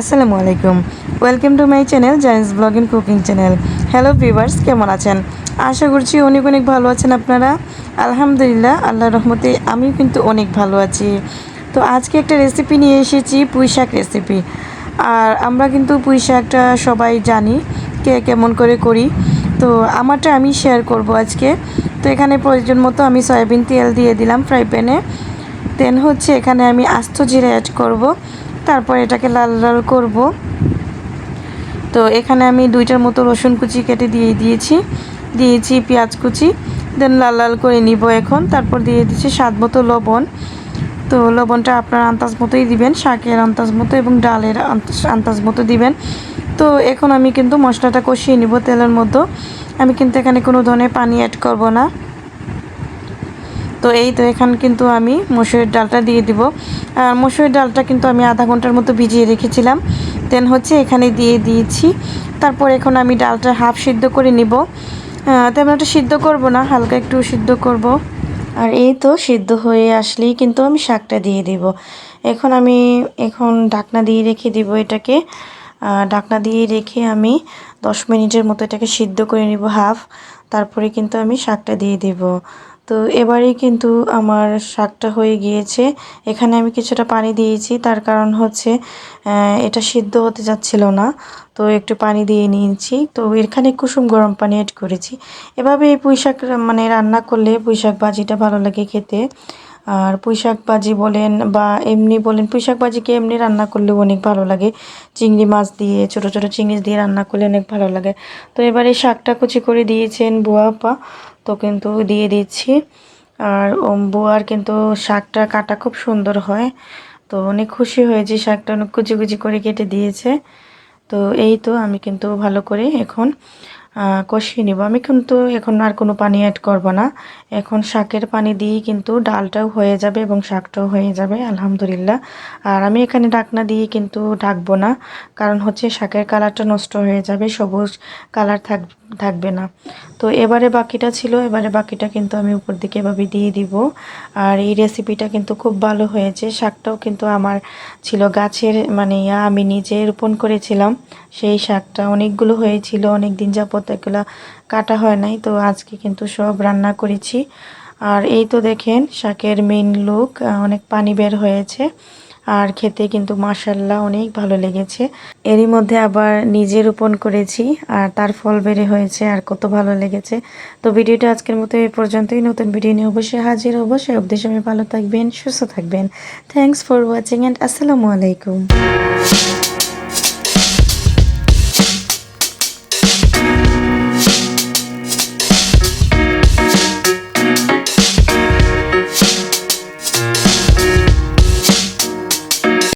আসসালামু আলাইকুম। Welcome to my channel জায়েন্স blog in cooking channel hello viewers কেমন আছেন? আশা করছি অনেক অনেক ভালো আছেন আপনারা। আলহামদুলিল্লাহ আল্লাহ রহমতে আমিও কিন্তু অনেক ভালো আছি। তো আজকে একটা রেসিপি নিয়ে এসেছি পুঁই শাক রেসিপি আর আমরা কিন্তু পুঁই শাকটা সবাই জানি, কে কেমন করে করি। তো আমারটা আমি শেয়ার করব আজকে। তো এখানে প্রয়োজন মতো আমি সয়াবিন তেল দিয়ে দিলাম ফ্রাই প্যানে দেন হচ্ছে এখানে আমি আস্ত জিরা অ্যাড করব। তারপর এটাকে লাল লাল করব। তো এখানে আমি দুইটার মতো রসুন কুচি কেটে দিয়ে দিয়েছি। দিয়েছি পেঁয়াজ কুচি, দেন লাল লাল করে নিব এখন। তারপর দিয়ে দিচ্ছি স্বাদ মতো লবণ। তো লবণটা আপনার আন্দাজ মতোই দিবেন, শাকের আন্দাজ মতো এবং ডালের আন্দাজ মতো দিবেন। তো এখন আমি কিন্তু মশলাটা কষিয়ে নিব তেলের মধ্যে। আমি কিন্তু এখানে কোনো ধরনের পানি অ্যাড করব না। তো এই তো এখানে কিন্তু আমি মসুরের ডালটা দিয়ে দিব। আর মসুরের ডালটা কিন্তু আমি আধা ঘণ্টার মতো ভিজিয়ে রেখেছিলাম। দেন হচ্ছে এখানে দিয়ে দিয়েছি। তারপর এখন আমি ডালটা হাফ সিদ্ধ করে নিব। তেমন একটা সিদ্ধ করব না, হালকা একটু সিদ্ধ করব। আর এই তো সিদ্ধ হয়ে আসলেই কিন্তু আমি শাকটা দিয়ে দিব। এখন আমি এখন ঢাকনা দিয়ে রেখে দিব এটাকে। ঢাকনা দিয়ে রেখে আমি দশ মিনিটের মতো এটাকে সিদ্ধ করে নিব হাফ। তারপরে কিন্তু আমি শাকটা দিয়ে দিব। তো এবারেই কিন্তু আমার শাকটা হয়ে গিয়েছে। এখানে আমি কিছুটা পানি দিয়েছি, তার কারণ হচ্ছে এটা সিদ্ধ হতে যাচ্ছিল না। তো একটু পানি দিয়ে নিয়েছি। তো এখানে কুসুম গরম পানি অ্যাড করেছি। এভাবে এই পুঁই শাক মানে রান্না করলে পুঁই শাক ভাজিটা ভালো লাগে খেতে। আর পুঁই শাক ভাজি বলেন বা এমনি বলেন, পুঁই শাক ভাজিকে এমনি রান্না করলেও অনেক ভালো লাগে। চিংড়ি মাছ দিয়ে, ছোট ছোট চিংড়ি দিয়ে রান্না করলে অনেক ভালো লাগে। তো এবারে শাকটা কুচি করে দিয়েছেন বুয়া আপা। তো কিন্তু দিয়ে দিচ্ছি। আর বুয়ার কিন্তু শাকটা কাটা খুব সুন্দর হয়। তো অনেক খুশি হয়েছি শাকটা অনেক কুচি কুচি করে কেটে দিয়েছে। তো এই তো আমি কিন্তু ভালো করে এখন কষিয়ে নিব। আমি কিন্তু এখন আর কোনো পানি অ্যাড করব না। এখন শাকের পানি দিয়েই কিন্তু ডালটাও হয়ে যাবে এবং শাকটাও হয়ে যাবে, আলহামদুলিল্লাহ। আর আমি এখানে ঢাকনা দিয়ে কিন্তু ঢাকবো না, কারণ হচ্ছে শাকের কালারটা নষ্ট হয়ে যাবে, সবুজ কালার থাক থাকবে না। তো এবারে বাকিটা ছিল, এবারে বাকিটা কিন্তু আমি উপর দিকে এভাবে দিয়ে দিব। আর এই রেসিপিটা কিন্তু খুব ভালো হয়েছে। শাকটাও কিন্তু আমার ছিল গাছের মানে ইয়া, আমি নিজে রোপণ করেছিলাম। সেই শাকটা অনেকগুলো হয়েছিল অনেক দিন যাবত এগুলো কাটা হয় নাই। তো আজকে কিন্তু সব রান্না করেছি। আর এই তো দেখেন, শাকের মেইন লুক অনেক পানি বের হয়েছে। আর খেতে কিন্তু মাসাল্লাহ অনেক ভালো লেগেছে। এরই মধ্যে আবার নিজে রোপণ করেছি আর তার ফল বেড়ে হয়েছে আর কত ভালো লেগেছে। তো ভিডিওটা আজকের মতো এই পর্যন্তই। নতুন ভিডিও নিয়ে অবশ্যই হাজির হব। সে অবধি সময় ভালো থাকবেন, সুস্থ থাকবেন। থ্যাংকস ফর ওয়াচিং অ্যান্ড আসসালামু আলাইকুম।